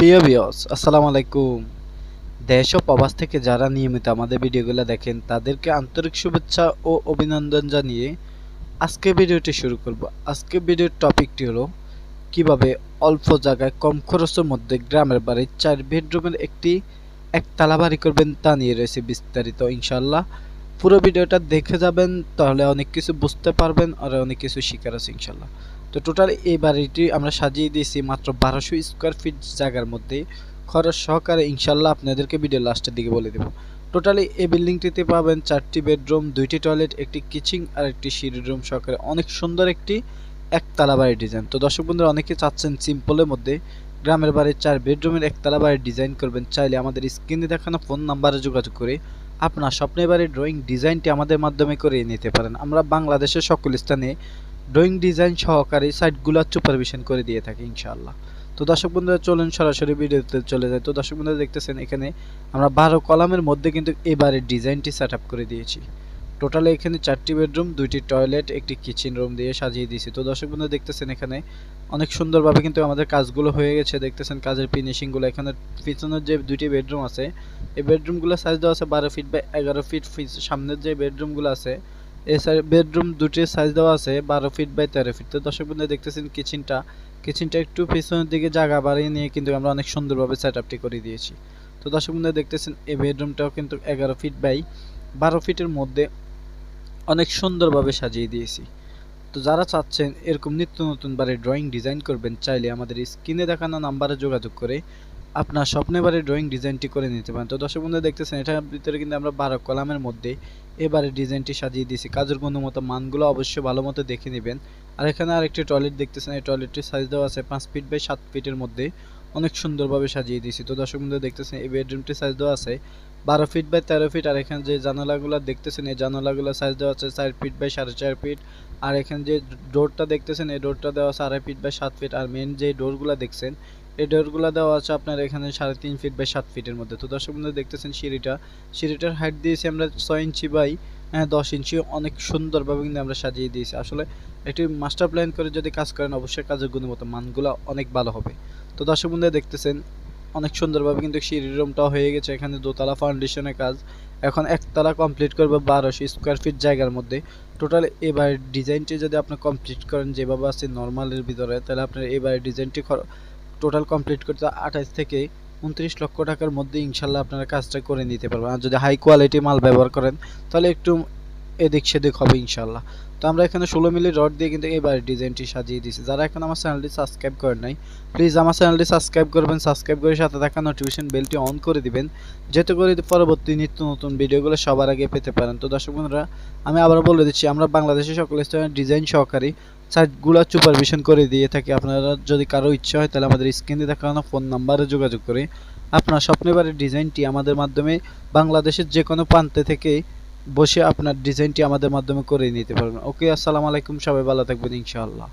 প্রিয় বিয়স আসসালামু আলাইকুম। দেশ ও প্রবাস থেকে যারা নিয়মিত আমাদের ভিডিওগুলো দেখেন, তাদেরকে আন্তরিক শুভেচ্ছা ও অভিনন্দন জানিয়ে আজকে ভিডিওটি শুরু করব। আজকে ভিডিওর টপিকটি হলো, কীভাবে অল্প জায়গায় কম খরচের মধ্যে গ্রামের বাড়ির চার বেডরুমের একটি একতলা বাড়ি করবেন তা নিয়ে রয়েছে বিস্তারিত ইনশাল্লাহ পুরো ভিডিওটা দেখে যাবেন, তাহলে অনেক কিছু বুঝতে পারবেন আর অনেক কিছু শিকার আছে ইনশাল্লাহ তো টোটাল এই বাড়িটি আমরা সাজিয়ে দিয়েছি মাত্র বারোশো স্কোয়ার ফিট জায়গার মধ্যে। খরচ সহকারে ইনশাল্লাহ আপনাদেরকে ভিডিও লাস্টের দিকে বলে দেবো। টোটালি এই বিল্ডিংটিতে পাবেন চারটি বেডরুম দুইটি টয়লেট একটি কিচেন আর একটি সিঁড়ি রুম সহকারে। অনেক সুন্দর একটি একতলা বাড়ির ডিজাইন তো দর্শক বন্ধুরা, অনেকে চাচ্ছেন সিম্পলের মধ্যে গ্রামের বাড়ির চার বেডরুমের একতলা বাড়ির ডিজাইন করবেন। চাইলে আমাদের স্ক্রিনে দেখানো ফোন নাম্বারে যোগাযোগ করে আপনার স্বপ্নের বাড়ির ড্রয়িং ডিজাইনটি আমাদের মাধ্যমে করে নিতে পারেন। আমরা বাংলাদেশের সকল স্থানে ড্রয়িং ডিজাইন সহকারী সাইটগুলো সুপারভিশন করে দিয়ে থাকি, ইনশাআল্লাহ। তো দর্শক বন্ধুরা, চলুন সরাসরি ভিডিওতে চলে যায় তো দর্শক বন্ধুরা, দেখতেছেন এখানে আমরা বারো কলামের মধ্যে কিন্তু এবারে ডিজাইনটি সেট করে দিয়েছি। টোটালে এখানে চারটি বেডরুম দুইটি টয়লেট একটি কিচেন রুম দিয়ে সাজিয়ে দিয়েছি। তো দর্শক বন্ধুরা, দেখতেছেন এখানে অনেক সুন্দরভাবে কিন্তু আমাদের কাজগুলো হয়ে গেছে। দেখতেছেন কাজের ফিনিশিংগুলো এখানে পিছনের যে দুইটি বেডরুম আছে, এই বেডরুমগুলো সাইজ দেওয়া আছে বারো ফিট বা এগারো ফিট সামনের যে বেডরুমগুলো আছে এই বেডরুম দুটির সাইজ দেওয়া আছে, বারো ফিট বাই তেরো ফিট তো দর্শক বন্ধু দেখতেছেন কিচেনটা কিচেনটা একটু পিছনের দিকে জায়গা বাড়িয়ে নিয়ে কিন্তু আমরা অনেক সুন্দরভাবে সেট আপটি করে দিয়েছি। তো দর্শক বন্ধু দেখতেছেন এই বেডরুমটাও কিন্তু এগারো ফিট বাই বারো ফিটের মধ্যে অনেক সুন্দরভাবে সাজিয়ে দিয়েছি। তো যারা চাচ্ছেন এরকম নিত্য নতুন বারে ড্রয়িং ডিজাইন করবেন, চাইলে আমাদের স্ক্রিনে দেখানো নাম্বারে যোগাযোগ করে আপনার স্বপ্নের বারে ড্রয়িং ডিজাইনটি করে নিতে পারেন। তো দর্শক বন্ধু দেখতেছেন, এটার ভিতরে কিন্তু আমরা বারো কলামের মধ্যে এবারে ডিজাইনটি সাজিয়ে দিয়েছি। কাজের গুণগত মানগুলো অবশ্যই ভালো মতো দেখে নেবেন। আর এখানে আরেকটি টয়লেট দেখতেছেন, এই টয়লেটটির সাইজ দেওয়া আছে পাঁচ ফিট বাই সাত ফিটের মধ্যে। অনেক সুন্দরভাবে সাজিয়ে দিয়েছি। তো দর্শক বন্ধু দেখতেছেন, এই বেডরুমটির সাইজ দেওয়া আছে বারো ফিট বাই তেরো ফিট আর এখানে যে জানালাগুলো দেখতেছেন, এই জানালাগুলো সাইজ দেওয়া আছে চার ফিট বাই সাড়ে চার ফিট আর এখানে যে ডোরটা দেখতেছেন, এই ডোরটা দেওয়া আছে আড়াই ফিট বাই সাত ফিট আর মেন যে ডোরগুলো দেখছেন এই ডোরগুলো দেওয়া আছে আপনার এখানে সাড়ে তিন ফিট বাই সাত ফিটের মধ্যে। তো দর্শক বন্ধু দেখতেছেন সিঁড়িটা। সিঁড়িটার হাইট দিয়েছি আমরা ছয় ইঞ্চি বাই হ্যাঁ দশ ইঞ্চি। অনেক সুন্দরভাবে কিন্তু আমরা সাজিয়ে দিয়েছি। আসলে একটি মাস্টার প্ল্যান করে যদি কাজ করেন, অবশ্যই কাজের গুণগত মানগুলো অনেক ভালো হবে। তো দর্শক বন্ধু দেখতেছেন, অনেক সুন্দরভাবে কিন্তু সিঁড়ির রুমটাও হয়ে গেছে। এখানে দোতলা ফাউন্ডেশনের কাজ। এখন একতলা কমপ্লিট করবে বারোশো স্কোয়ার ফিট জায়গার মধ্যে। টোটাল এবার ডিজাইনটি যদি আপনি কমপ্লিট করেন, যেভাবে আছে নর্মালের ভিতরে, তাহলে আপনার এবার ডিজাইনটি টোটাল কমপ্লিট করতে আঠাশ থেকে উনত্রিশ লক্ষ টাকার মধ্যে ইনশাল্লাহ আপনারা কাজটা করে নিতে পারবেন। আর যদি হাই কোয়ালিটি মাল ব্যবহার করেন, তাহলে একটু এদিক সেদিক হবে ইনশাল্লাহ। তো আমরা এখানে ষোলো মিলি রড দিয়ে কিন্তু এবার ডিজাইনটি সাজিয়ে দিয়েছি। যারা এখন আমার চ্যানেলটি সাবস্ক্রাইব করেন নাই প্লিজ আমার চ্যানেলটি সাবস্ক্রাইব করবেন সাবস্ক্রাইব করে সাথে থাকা নোটিফিকেশন বেলটি অন করে দিবেন, যাতে করে পরবর্তী নিত্য নতুন ভিডিওগুলো সবার আগে পেতে পারেন। তো দর্শক বন্ধুরা, আমি আবার বলে দিচ্ছি, আমরা বাংলাদেশের সকল স্থানের ডিজাইন সহকারী সাইটগুলো সুপারভিশন করে দিয়ে থাকি। আপনারা যদি কারও ইচ্ছা হয় তাহলে আমাদের স্ক্রিনে দেখানো ফোন নাম্বারে যোগাযোগ করে আপনার স্বপ্নের বাড়ির ডিজাইনটি আমাদের মাধ্যমে বাংলাদেশের যে কোনো প্রান্তে থেকে বসে আপনার ডিজাইনটি আমাদের মাধ্যমে করে নিতে পারবেন। ওকে আসসালামু আলাইকুম, সবাই ভালো থাকবেন, ইনশাআল্লাহ।